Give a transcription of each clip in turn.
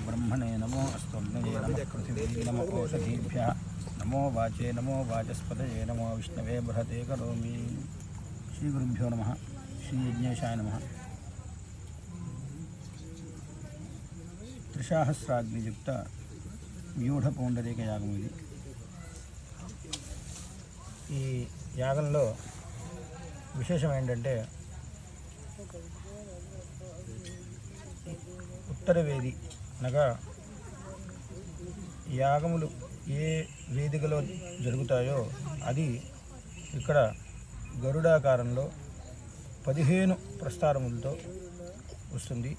బ్రహ్మణే నమో అస్తోగ్నయే నమ పృథివీ నమ ఓషధీభ్య నమో వాచే నమో వాచస్పతయే నమో విష్ణవే బృహతే కరోమి శ్రీ గురుభ్యో నమ శ్రీ యజ్ఞేశాయ నమ త్రిసహస్రాగ్నియుక్త వ్యూఢ పౌండరీక యాగం ఇది ఈ యాగంలో విశేషం ఏంటంటే ఉత్తరవేది అనగా యాగములు ఏ వేదికలో జరుగుతాయో అది ఇక్కడ గరుడాకారంలో పదిహేను ప్రస్తారములతో వస్తుంది.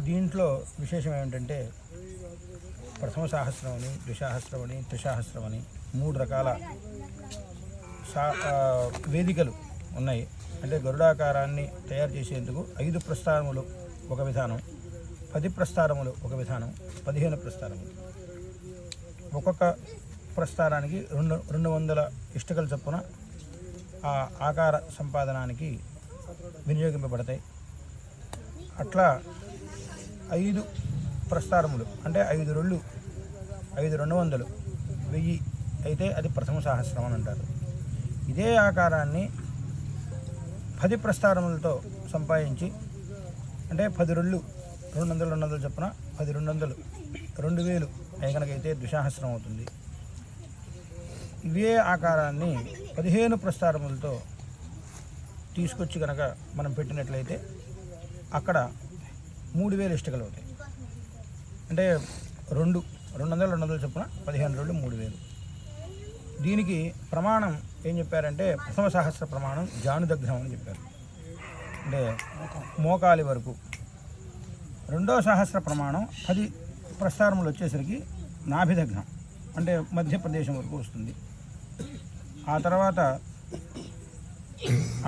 దీంట్లో విశేషం ఏమిటంటే ప్రథమ సాహస్రం అని ద్విసహస్రం అని త్రిసహస్రం అని మూడు రకాల సా వేదికలు ఉన్నాయి. అంటే గరుడాకారాన్ని తయారు చేసేందుకు ఐదు ప్రస్థానములు ఒక విధానం పది ప్రస్థానములు ఒక విధానం పదిహేను ప్రస్థానములు. ఒక్కొక్క ప్రస్థానానికి రెండు రెండు వందల ఇష్టకల చొప్పున ఆ ఆకార సంపాదనానికి వినియోగింపబడతాయి. అట్లా ఐదు ప్రస్థానములు అంటే ఐదు రెండు ఐదు రెండు వందలు వెయ్యి అయితే అది ప్రథమ సహస్రం అని అంటారు. ఇదే ఆకారాన్ని పది ప్రస్థానములతో సంపాదించి అంటే పది రెండు రెండు వందలు రెండు వందలు చొప్పున పది రెండు వందలు రెండు వేలు. అయి ద్విశాహస్రం ద్విసహస్రం అవుతుంది. ఇవే ఆకారాన్ని పదిహేను ప్రస్తారములతో తీసుకొచ్చి కనుక మనం పెట్టినట్లయితే అక్కడ మూడు వేలు ఇష్టకలు అవుతాయి. అంటే రెండు రెండు వందలు రెండు వందలు చొప్పున పదిహేను రోజులు మూడు వేలు. దీనికి ప్రమాణం ఏం చెప్పారంటే ప్రథమ సహస్ర ప్రమాణం జానుదగ్ధం అని చెప్పారు. అంటే మోకాలి వరకు. రెండో సహస్ర ప్రమాణం పది ప్రస్తారములు వచ్చేసరికి నాభిదగ్నం అంటే మధ్యప్రదేశం వరకు వస్తుంది. ఆ తర్వాత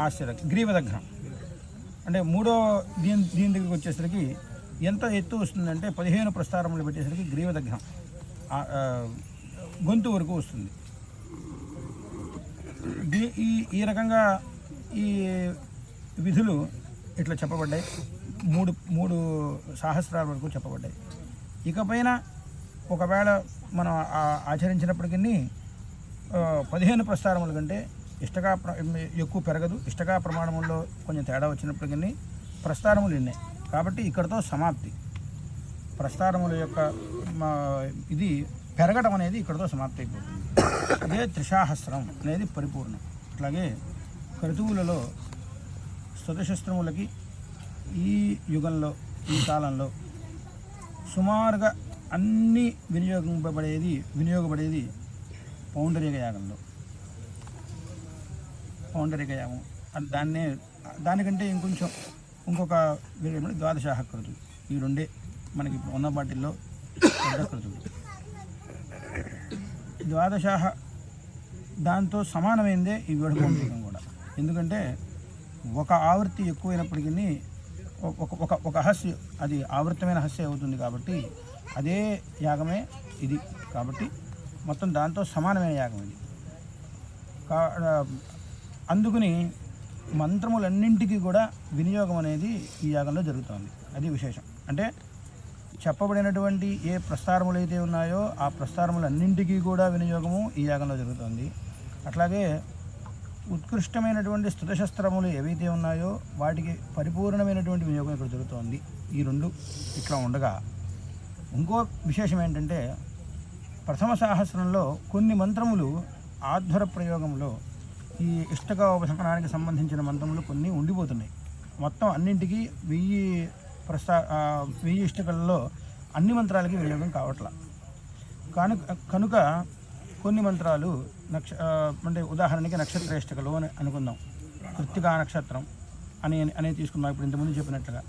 ఆశ్చర్య గ్రీవదగ్నం అంటే మూడో దీని దీని దగ్గరికి వచ్చేసరికి ఎంత ఎత్తు వస్తుందంటే పదిహేను ప్రస్తారములు పెట్టేసరికి గ్రీవదగ్నం గొంతు వరకు వస్తుంది. ఈ ఈ రకంగా ఈ విధులు ఇట్లా చెప్పబడ్డాయి. మూడు మూడు సహస్రాల వరకు చెప్పబడ్డాయి. ఇకపైన ఒకవేళ మనం ఆచరించినప్పటికీ పదిహేను ప్రస్తారముల కంటే ఇష్టగా ప్ర- ఎక్కువ పెరగదు. ఇష్టగా ప్రమాణముల్లో కొంచెం తేడా వచ్చినప్పటికీ ప్రస్తారములు ఉన్నాయి కాబట్టి ఇక్కడతో సమాప్తి. ప్రస్తారముల యొక్క మా, ఇది పెరగడం అనేది ఇక్కడతో సమాప్తి అయిపోతుంది. అదే త్రిశాహస్రం అనేది పరిపూర్ణం. అట్లాగే క్రతువులలో స్తుతశస్త్రములకి ఈ యుగంలో ఈ కాలంలో సుమారుగా అన్ని వినియోగింపబడేది వినియోగపడేది పౌండరీక యాగంలో. పౌండరీక యాగం. దాన్నే దానికంటే ఇంకొంచెం ఇంకొక వేరే ద్వాదశాహ కృతులు. ఈ రెండే మనకి ఇప్పుడు ఉన్న వాటిల్లో పెద్ద కృతులు. ద్వాదశాహ దాంతో సమానమైందే ఈ వేడుకోండికం కూడా. ఎందుకంటే ఒక ఆవృత్తి ఎక్కువైనప్పటికీ ఒక ఒక ఒక హస్య అది ఆవృతమైన హస్య అవుతుంది కాబట్టి అదే యాగమే ఇది కాబట్టి మొత్తం దాంతో సమానమైన యాగం ఇది. కా అందుకని మంత్రములన్నింటికీ కూడా వినియోగం అనేది ఈ యాగంలో జరుగుతుంది. అది విశేషం. అంటే చెప్పబడినటువంటి ఏ ప్రస్తారములు అయితే ఉన్నాయో ఆ ప్రస్తారములన్నింటికీ కూడా వినియోగము ఈ యాగంలో జరుగుతుంది. అట్లాగే ఉత్కృష్టమైనటువంటి స్థుతశస్త్రములు ఏవైతే ఉన్నాయో వాటికి పరిపూర్ణమైనటువంటి వినియోగం ఇక్కడ జరుగుతోంది. ఈ రెండు ఇట్లా ఉండగా ఇంకో విశేషం ఏంటంటే ప్రథమ సహస్రంలో కొన్ని మంత్రములు ఆధ్వర ప్రయోగంలో ఈ ఇష్టక ఉపశమనానికి సంబంధించిన మంత్రములు కొన్ని ఉండిపోతున్నాయి. మొత్తం అన్నింటికి వెయ్యి ప్రస్తా వెయ్యి ఇష్టకలలో అన్ని మంత్రాలకి వినియోగం కావట్లా. కనుక కనుక కొన్ని మంత్రాలు నక్ష అంటే ఉదాహరణకి నక్షత్రేష్టకలు అని అనుకుందాం. కృత్తికా నక్షత్రం అని అనేది తీసుకున్నాం ఇప్పుడు ఇంతకుముందు చెప్పినట్లుగా.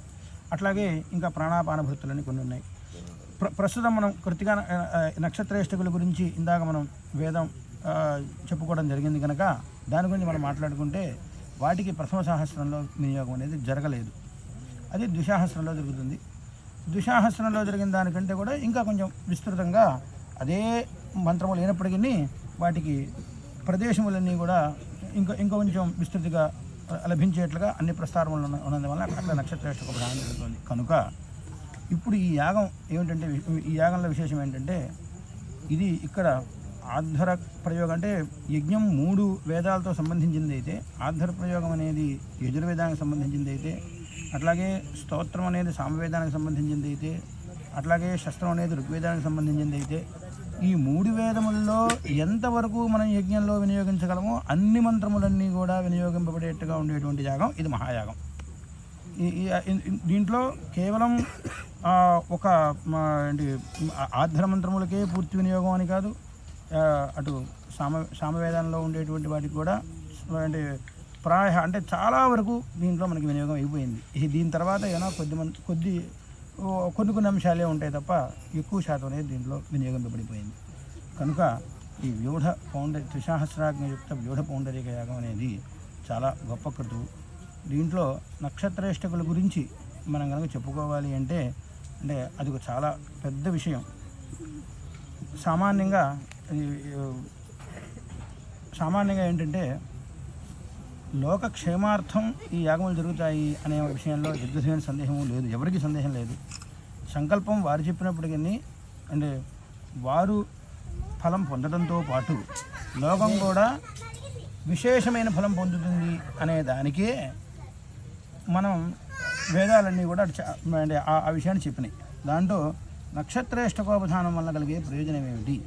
అట్లాగే ఇంకా ప్రాణాపాన భృతులని కొన్ని ఉన్నాయి. ప్ర ప్రస్తుతం మనం కృతికా నక్షత్రేష్టకుల గురించి ఇందాక మనం వేదం చెప్పుకోవడం జరిగింది కనుక దాని గురించి మనం మాట్లాడుకుంటే వాటికి ప్రథమ సహస్రంలో వినియోగం అనేది జరగలేదు. అది ద్విశాహస్రంలో జరుగుతుంది. ద్విశాహస్రంలో జరిగిన దానికంటే కూడా ఇంకా కొంచెం విస్తృతంగా అదే మంత్రము లేనప్పటికీ వాటికి ప్రదేశములన్నీ కూడా ఇంకా ఇంకా కొంచెం విస్తృతిగా లభించేట్లుగా అన్ని ప్రస్తారములు ఉన్నందువల్ల అక్కడ నక్షత్రేష్ట ప్రాణం ప్రధానం జరుగుతుంది. కనుక ఇప్పుడు ఈ యాగం ఏమిటంటే ఈ యాగంలో విశేషం ఏంటంటే ఇది ఇక్కడ ఆధ్వర ప్రయోగం అంటే యజ్ఞం మూడు వేదాలతో సంబంధించింది అయితే ఆధ్వర ప్రయోగం అనేది యజుర్వేదానికి సంబంధించింది అయితే అట్లాగే స్తోత్రం అనేది సామవేదానికి సంబంధించింది అయితే అట్లాగే శస్త్రం అనేది ఋగ్వేదానికి సంబంధించింది అయితే ఈ మూడు వేదముల్లో ఎంతవరకు మనం యజ్ఞంలో వినియోగించగలమో అన్ని మంత్రములన్నీ కూడా వినియోగింపబడేట్టుగా ఉండేటువంటి యాగం ఇది మహాయాగం. ఈ- దీంట్లో కేవలం ఒక మా, ఏంటి ఆ- ఆధార మంత్రములకే పూర్తి వినియోగం అని కాదు అటు సామ సామవేదంలో ఉండేటువంటి వాటికి కూడా అంటే ప్రాయ అంటే చాలా వరకు దీంట్లో మనకి వినియోగం అయిపోయింది. దీని తర్వాత ఏమైనా కొద్ది మంది కొద్ది కొన్ని కొన్ని అంశాలే ఉంటాయి తప్ప ఎక్కువ శాతం అనేది దీంట్లో వినియోగింపబడిపోయింది. కనుక ఈ వ్యూఢ పౌండ త్రిసహస్రాజ్ఞయుక్త వ్యూఢ పౌండరిక యాగం అనేది చాలా గొప్ప కృతువు దీంట్లో నక్షత్రేష్టకుల గురించి మనం కనుక చెప్పుకోవాలి అంటే అంటే అది ఒక చాలా పెద్ద విషయం. సామాన్యంగా సామాన్యంగా ఏంటంటే లోక క్షేమార్థం ఈ యాగములు జరుగుతాయి అనే విషయంలో ఎద్దుసైన సందేహము లేదు. ఎవరికి సందేహం లేదు. సంకల్పం వారు చెప్పినప్పటికీ అంటే వారు ఫలం పొందడంతో పాటు లోకం కూడా విశేషమైన ఫలం పొందుతుంది అనే దానికే మనం వేదాలన్నీ కూడా అంటే ఆ విషయాన్ని చెప్పినాయి. దాంట్లో నక్షత్రేష్టకోపధానం వల్ల కలిగే ప్రయోజనం ఏమిటి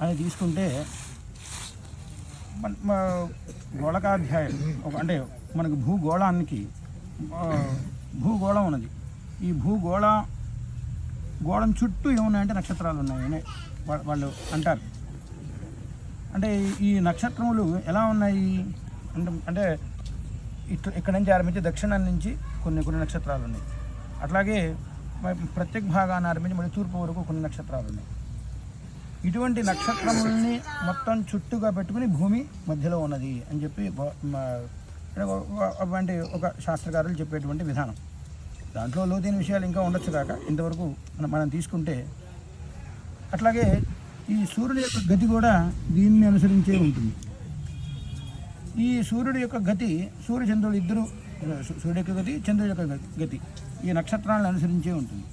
అని తీసుకుంటే గోళకాధ్యాయం అంటే మనకు భూగోళానికి భూగోళం ఉన్నది. ఈ భూగోళ గోళం చుట్టూ ఏమున్నాయంటే నక్షత్రాలు ఉన్నాయని వాళ్ళు అంటారు. అంటే ఈ నక్షత్రములు ఎలా ఉన్నాయి? అంటే అంటే ఇట్లా ఇక్కడ నుంచి ఆరంభించి దక్షిణం నుంచి కొన్ని కొన్ని నక్షత్రాలు ఉన్నాయి. అట్లాగే ప్రత్యేక భాగాన్ని ఆరంభించి మళ్ళీ తూర్పు వరకు కొన్ని నక్షత్రాలు ఉన్నాయి. ఇటువంటి నక్షత్రముల్ని మొత్తం చుట్టుగా పెట్టుకుని భూమి మధ్యలో ఉన్నది అని చెప్పి అంటే ఒక- శాస్త్రకారులు చెప్పేటువంటి విధానం. దాంట్లో లోతైన విషయాలు ఇంకా ఉండొచ్చు కాక ఇంతవరకు మనం తీసుకుంటే అట్లాగే ఈ సూర్యుడి యొక్క గతి కూడా దీన్ని అనుసరించే ఉంటుంది. ఈ సూర్యుడి యొక్క గతి సూర్య చంద్రుడు ఇద్దరు సూర్యుడి యొక్క గతి చంద్రుడి యొక్క గతి ఈ నక్షత్రాలను అనుసరించే ఉంటుంది.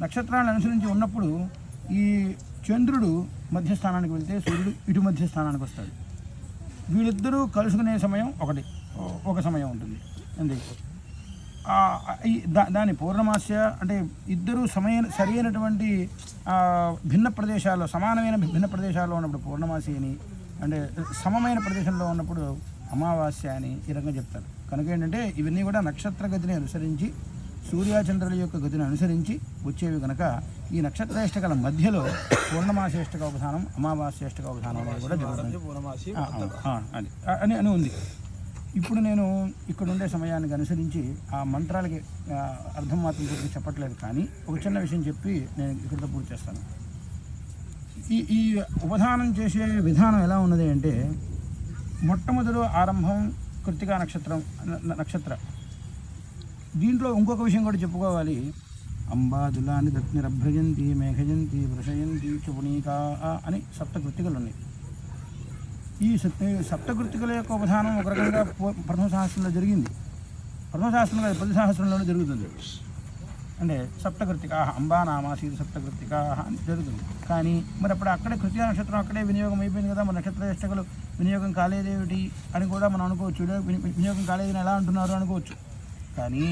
నక్షత్రాలను అనుసరించి ఉన్నప్పుడు ఈ చంద్రుడు మధ్యస్థానానికి వెళ్తే సూర్యుడు ఇటు మధ్యస్థానానికి వస్తాడు. వీళ్ళిద్దరూ కలుసుకునే సమయం ఒకటి. ఒక సమయం ఉంటుంది. అంతే. దా దాని పూర్ణమాస్య అంటే ఇద్దరు సమయ సరైనటువంటి అయినటువంటి భిన్న ప్రదేశాల్లో సమానమైన భిన్న ప్రదేశాల్లో ఉన్నప్పుడు పూర్ణమాసి అని అంటే సమమైన ప్రదేశంలో ఉన్నప్పుడు అమావాస్య అని ఈ రకంగా చెప్తారు. కనుక ఏంటంటే ఇవన్నీ కూడా నక్షత్ర గతిని అనుసరించి సూర్యచంద్రుల యొక్క గతిని అనుసరించి వచ్చేవి కనుక ఈ నక్షత్రేష్టకల మధ్యలో పూర్ణమాసేష్టక అవధానం అమావాస్యేష్టక అవధానం అనేది కూడా జరుగుతుంది. అది. అని అని ఉంది. ఇప్పుడు నేను ఇక్కడ ఉండే సమయానికి అనుసరించి ఆ మంత్రాలకి అర్థం మాత్రం పూర్తి చెప్పట్లేదు కానీ ఒక చిన్న విషయం చెప్పి నేను ఇక్కడితో పూర్తి చేస్తాను. ఈ ఈ ఉపధానం చేసే విధానం ఎలా ఉన్నది అంటే మొట్టమొదలు ఆరంభం కృతికా నక్షత్రం నక్షత్ర దీంట్లో ఇంకొక విషయం కూడా చెప్పుకోవాలి. అంబాదులాని దత్నిరభ్రజంతి మేఘజంతి వృషయంతి చుపుణీకా అని సప్తకృతికలు ఉన్నాయి. ఈ సప్త సప్తకృతికల యొక్క ఉపధానం ఒక రకంగా ప్రథమ సహస్రంలో జరిగింది. ప్రథమ సహస్రంలో కాదు, పది సహస్రంలోనే జరుగుతుంది. అంటే సప్తకృతికా అంబా నామాసీది సప్తకృతిక అని జరుగుతుంది. కానీ మరి అప్పుడు అక్కడే కృతిక నక్షత్రం అక్కడే వినియోగం అయిపోయింది కదా మన నక్షత్ర చేష్టకులు వినియోగం కాలేదేమిటి అని కూడా మనం అనుకోవచ్చు. వినియోగం కాలేదని ఎలా అంటున్నారు అనుకోవచ్చు. కానీ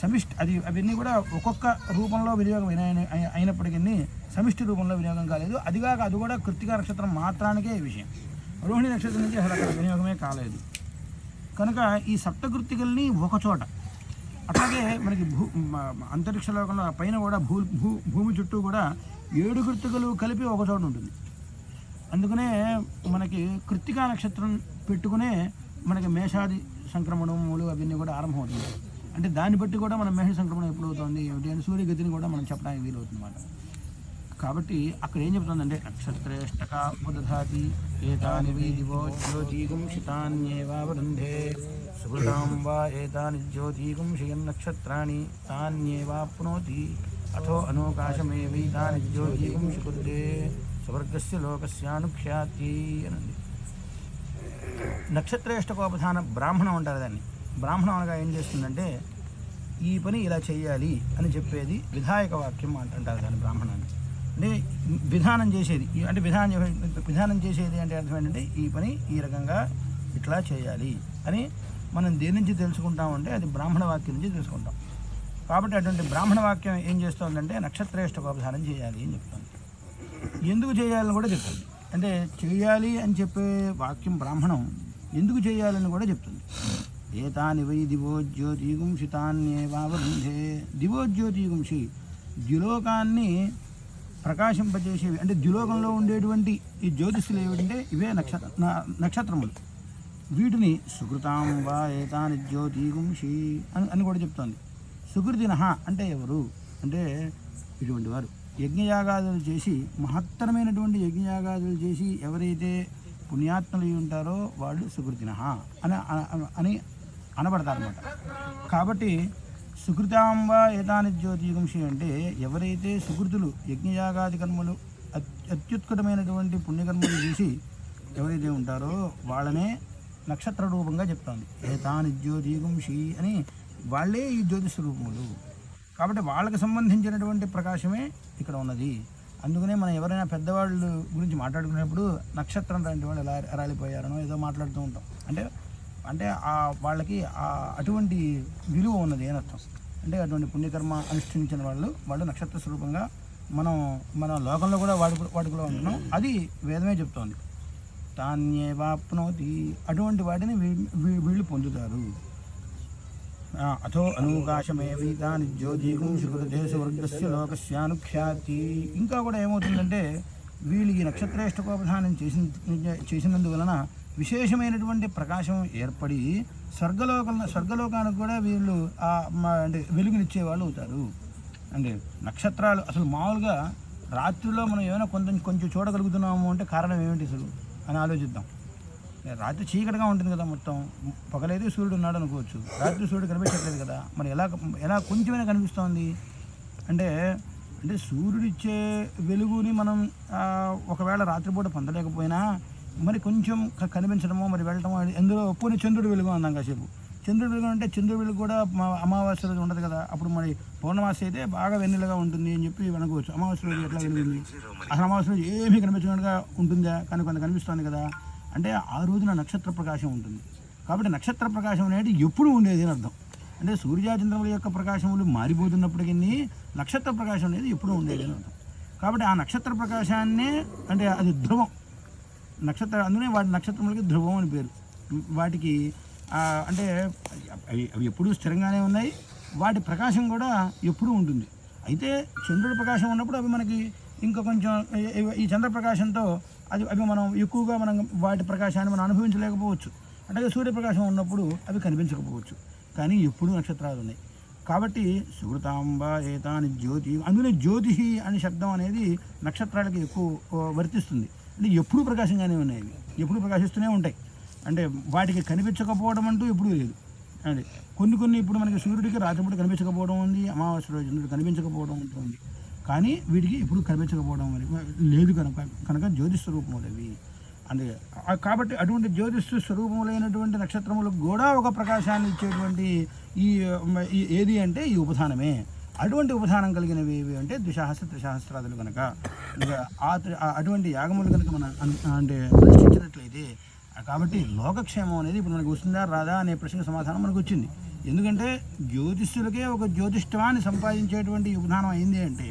సమిష్టి అది అవన్నీ కూడా ఒక్కొక్క రూపంలో వినియోగం అయిన అయినప్పటికీ సమిష్టి రూపంలో వినియోగం కాలేదు. అదిగాక అది కూడా కృతిక నక్షత్రం మాత్రానికే విషయం. రోహిణి నక్షత్రం నుంచి అసలు అక్కడ వినియోగమే కాలేదు. కనుక ఈ సప్తకృతికల్ని ఒకచోట అట్లాగే మనకి భూ అంతరిక్ష లోకంలో పైన కూడా భూ భూ భూమి చుట్టూ కూడా ఏడు కృతికలు కలిపి ఒకచోట ఉంటుంది. అందుకనే మనకి కృత్తికా నక్షత్రం పెట్టుకునే మనకి మేషాది సంక్రమణములు అవన్నీ కూడా ఆరంభమవుతుంది అంటే దాన్ని బట్టి కూడా మనం మేష సంక్రమణం ఎప్పుడు అవుతుంది ఏమిటి? అని సూర్యగతిని కూడా మనం చెప్పడానికి వీలవుతుందన్నమాట. కాబట్టి అక్కడ ఏం చెప్తుందంటే నక్షత్రేష్టక ఏతాని వై దివో జ్యోతిగుంషితాన్యేవా సుహృతాం వా ఏతాని జ్యోతిగుంషయం నక్షత్రాణి తాన్యేవాప్నోతి అథో అనోకాశమేవైతాని వీతాని కుర్దే స్వర్గస్య లోకస్యానుఖ్యాతి అనండి నక్షత్రేష్టకోపధాన బ్రాహ్మణం అంటారు దాన్ని. బ్రాహ్మణం అనగా ఏం చేస్తుందంటే ఈ పని ఇలా చేయాలి అని చెప్పేది విధాయక వాక్యం అంటుంటారు దాని బ్రాహ్మణాన్ని అంటే విధానం చేసేది అంటే విధానం విధానం చేసేది అంటే అర్థం ఏంటంటే ఈ పని ఈ రకంగా ఇట్లా చేయాలి అని మనం దేని నుంచి తెలుసుకుంటామంటే అది బ్రాహ్మణ వాక్యం నుంచి తెలుసుకుంటాం. కాబట్టి అటువంటి బ్రాహ్మణ వాక్యం ఏం చేస్తుందంటే నక్షత్రేష్టోపధానం చేయాలి అని చెప్తుంది. ఎందుకు చేయాలని కూడా చెప్తుంది. అంటే చేయాలి అని చెప్పే వాక్యం బ్రాహ్మణం ఎందుకు చేయాలని కూడా చెప్తుంది. ఏతాని వై దివోజ్యోతిగుంషి దివోజ్యోతిగుంషి ద్యులోకాన్ని ప్రకాశింపజేసేవి అంటే ద్యులోకంలో ఉండేటువంటి ఈ జ్యోతిష్యులు ఏమిటంటే ఇవే నక్షత్ర నక్షత్రములు. వీటిని సుకృతాం వా ఏతాని జ్యోతిగుంషి అని అని కూడా చెప్తోంది. సుకృతినహ అంటే ఎవరు? అంటే ఇటువంటి వారు. యజ్ఞయాగాదులు చేసి మహత్తరమైనటువంటి యజ్ఞయాగాదులు చేసి ఎవరైతే పుణ్యాత్మలు అయి ఉంటారో వాళ్ళు సుకృతినహ అని అని అనబడతారనమాట కాబట్టి సుకృతాంబ ఏతాని జ్యోతిగుంషి అంటే ఎవరైతే సుకృతులు యజ్ఞయాగాది కర్మలు అత్యుత్కటమైనటువంటి పుణ్యకర్మలు చేసి ఎవరైతే ఉంటారో వాళ్ళనే నక్షత్ర రూపంగా చెప్తాను ఏతాని జ్యోతిగుంషి అని వాళ్ళే ఈ జ్యోతిష్ రూపములు. కాబట్టి వాళ్ళకి సంబంధించినటువంటి ప్రకాశమే ఇక్కడ ఉన్నది. అందుకనే మనం ఎవరైనా పెద్దవాళ్ళు గురించి మాట్లాడుకునేప్పుడు నక్షత్రం లాంటి వాళ్ళు ఎలా రాలిపోయారనో ఏదో మాట్లాడుతూ ఉంటాం. అంటే అంటే ఆ వాళ్ళకి ఆ అటువంటి విలువ ఉన్నది అని అర్థం? అంటే అటువంటి పుణ్యకర్మ అనుష్ఠించిన వాళ్ళు వాళ్ళు నక్షత్ర స్వరూపంగా మనం మన లోకంలో కూడా వాడుకు వాడుకలో ఉంటున్నాం. అది వేదమే చెప్తోంది. తాన్యేవాప్నోతి అటువంటి వాటిని వీళ్ళు పొందుతారు. అథో అనూకాశమేవి దాని జ్యోతిగుం శుభదేశ వర్గస్య లోకస్యానుఖ్యాతి. ఇంకా కూడా ఏమవుతుందంటే వీళ్ళు ఈ నక్షత్రేష్టకోపధానం చేసిన చేసినందువలన విశేషమైనటువంటి ప్రకాశం ఏర్పడి స్వర్గలోక స్వర్గలోకానికి కూడా వీళ్ళు అంటే వెలుగునిచ్చే వాళ్ళు అవుతారు. అంటే నక్షత్రాలు అసలు మామూలుగా రాత్రిలో మనం ఏమైనా కొంచెం కొంచెం చూడగలుగుతున్నాము అంటే కారణం ఏమిటి అసలు అని ఆలోచిద్దాం. రాత్రి చీకటిగా ఉంటుంది కదా మొత్తం. పగలైతే సూర్యుడు ఉన్నాడు అనుకోవచ్చు. రాత్రి సూర్యుడు కనిపించట్లేదు కదా. మరి ఎలా ఎలా కొంచెమైనా కనిపిస్తోంది? అంటే అంటే సూర్యుడిచ్చే వెలుగుని మనం ఒకవేళ రాత్రిపూట పొందలేకపోయినా మరి కొంచెం కనిపించడమో మరి వెళ్ళటమో ఎందులో పోనీ చంద్రుడి వెలుగు అందాం కాసేపు. చంద్రుడి వెలుగు అంటే చంద్రుడి వెలుగు కూడా మా అమావాస్య రోజు ఉండదు కదా. అప్పుడు మరి పౌర్ణమాసి అయితే బాగా వెన్నెలగా ఉంటుంది అని చెప్పి అనుకోవచ్చు. అమావాస్య రోజు ఎట్లా వెలుగుంది? అసలు అమావాస్య రోజు ఏమీ కనిపించకుండా ఉంటుందా? కానీ కొంత కనిపిస్తుంది కదా. అంటే ఆ రోజున నక్షత్ర ప్రకాశం ఉంటుంది. కాబట్టి నక్షత్ర ప్రకాశం అనేది ఎప్పుడు ఉండేది అని అర్థం. అంటే సూర్యచంద్రముల యొక్క ప్రకాశములు మారిపోతున్నప్పటికీ నక్షత్ర ప్రకాశం అనేది ఎప్పుడూ ఉండేది అని అర్థం. కాబట్టి ఆ నక్షత్ర ప్రకాశాన్నే అంటే అది ధ్రువం. నక్షత్ర అందునే వాటి నక్షత్రములకి ధ్రువం అని పేరు. వాటికి అంటే అవి అవి ఎప్పుడూ స్థిరంగానే ఉన్నాయి. వాటి ప్రకాశం కూడా ఎప్పుడూ ఉంటుంది. అయితే చంద్రుడి ప్రకాశం ఉన్నప్పుడు అవి మనకి ఇంకా కొంచెం ఈ- చంద్రప్రకాశంతో అది అవి మనం ఎక్కువగా మనం వాటి ప్రకాశాన్ని మనం అనుభవించలేకపోవచ్చు. అలాగే సూర్యప్రకాశం ఉన్నప్పుడు అవి కనిపించకపోవచ్చు. కానీ ఎప్పుడూ నక్షత్రాలు ఉన్నాయి. కాబట్టి సుకృతాంబ ఏతాని జ్యోతి అందులో జ్యోతిషి అనే శబ్దం అనేది నక్షత్రాలకి ఎక్కువ వర్తిస్తుంది. అంటే ఎప్పుడూ ప్రకాశంగానే ఉన్నాయి. అవి ఎప్పుడూ ప్రకాశిస్తూనే ఉంటాయి. అంటే వాటికి కనిపించకపోవడం అంటూ ఎప్పుడూ లేదు. అంటే కొన్ని కొన్ని ఇప్పుడు మనకి సూర్యుడికి రాత్రిపూట కనిపించకపోవడం ఉంది అమావాస్య రోజు చంద్రుడు కనిపించకపోవడం ఉంటుంది కానీ వీటికి ఎప్పుడు కనిపించకపోవడం మరి లేదు కనుక కనుక జ్యోతిష్ స్వరూపములు అవి. అంటే కాబట్టి అటువంటి జ్యోతిష్ స్వరూపములైనటువంటి నక్షత్రములకు కూడా ఒక ప్రకాశాన్ని ఇచ్చేటువంటి ఈ ఏది అంటే ఈ ఉపధానమే. అటువంటి ఉపధానం కలిగినవి ఏవి అంటే ద్విసహస్ర త్రిసహస్రాదులు కనుక ఆ త్రి- ఆ అటువంటి యాగములు కనుక మనం అంటే అనుష్ఠించినట్లయితే కాబట్టి లోకక్షేమం అనేది ఇప్పుడు మనకు వస్తుందా రాదా అనే ప్రశ్న సమాధానం మనకు వచ్చింది. ఎందుకంటే జ్యోతిష్యులకే ఒక జ్యోతిష్టవాన్ని సంపాదించేటువంటి ఉపధానం అయింది అంటే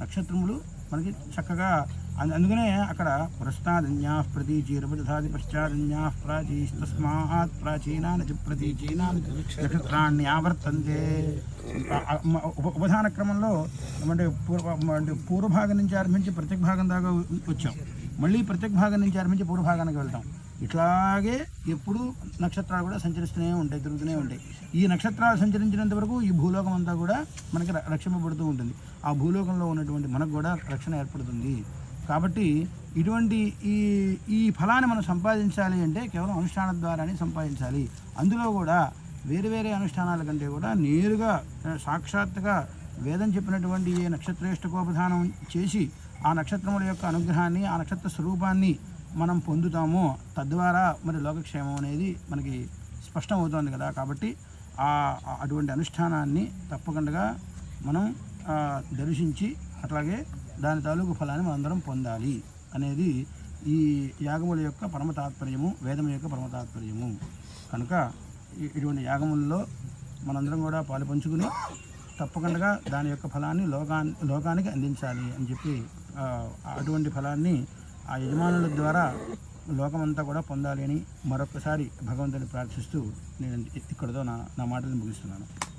నక్షత్రములు మనకి చక్కగా అందు- అందుకనే అక్కడ పురస్తాదన్యా ప్రతీచీరపదాది పశ్చాదన్యా ప్రాచీస్తస్మాత్ ప్రాచీనాని చ ప్రతీచీనాని నక్షత్రాన్ని ఆవర్తంతే ఉప- ఉపధాన క్రమంలో అంటే పూర్వ అంటే పూర్వభాగం నుంచి ఆరంభించి ప్రత్యేక భాగం దాకా వచ్చాం. మళ్ళీ ప్రత్యేక భాగం నుంచి ఆరంభించి పూర్వభాగానికి వెళ్తాం. ఇట్లాగే ఎప్పుడు నక్షత్రాలు కూడా సంచరిస్తూనే ఉంటాయి తిరుగుతూనే ఉంటాయి. ఈ నక్షత్రాలు సంచరించినంత వరకు ఈ భూలోకం అంతా కూడా మనకి ర- రక్షింపబడుతూ ఉంటుంది. ఆ భూలోకంలో ఉన్నటువంటి మనకు కూడా రక్షణ ఏర్పడుతుంది. కాబట్టి ఇటువంటి ఈ ఈ ఫలాన్ని మనం సంపాదించాలి అంటే కేవలం అనుష్ఠానం ద్వారానే సంపాదించాలి. అందులో కూడా వేరే వేరే అనుష్ఠానాల కంటే కూడా నేరుగా సాక్షాత్తుగా వేదం చెప్పినటువంటి ఏ నక్షత్రేష్టకోపధానం చేసి ఆ నక్షత్రముల యొక్క అనుగ్రహాన్ని ఆ నక్షత్ర స్వరూపాన్ని మనం పొందుతామో తద్వారా మరి లోకక్షేమం అనేది మనకి స్పష్టం అవుతుంది కదా. కాబట్టి ఆ అటువంటి అనుష్ఠానాన్ని తప్పకుండా మనం దర్శించి అట్లాగే దాని తాలూకు ఫలాన్ని మనందరం పొందాలి అనేది ఈ యాగముల యొక్క పరమ తాత్పర్యము వేదం యొక్క పరమ తాత్పర్యము. కనుక ఈ- ఇటువంటి యాగముల్లో మనందరం కూడా పాలు పంచుకుని తప్పకుండా దాని యొక్క ఫలాన్ని లోకాన్ లోకానికి అందించాలి అని చెప్పి అటువంటి ఫలాన్ని ఆ యజమానుల ద్వారా లోకమంతా కూడా పొందాలి అని మరొకసారి భగవంతుని ప్రార్థిస్తూ నేను ఇక్కడితో నా నా మాటలు ముగిస్తున్నాను.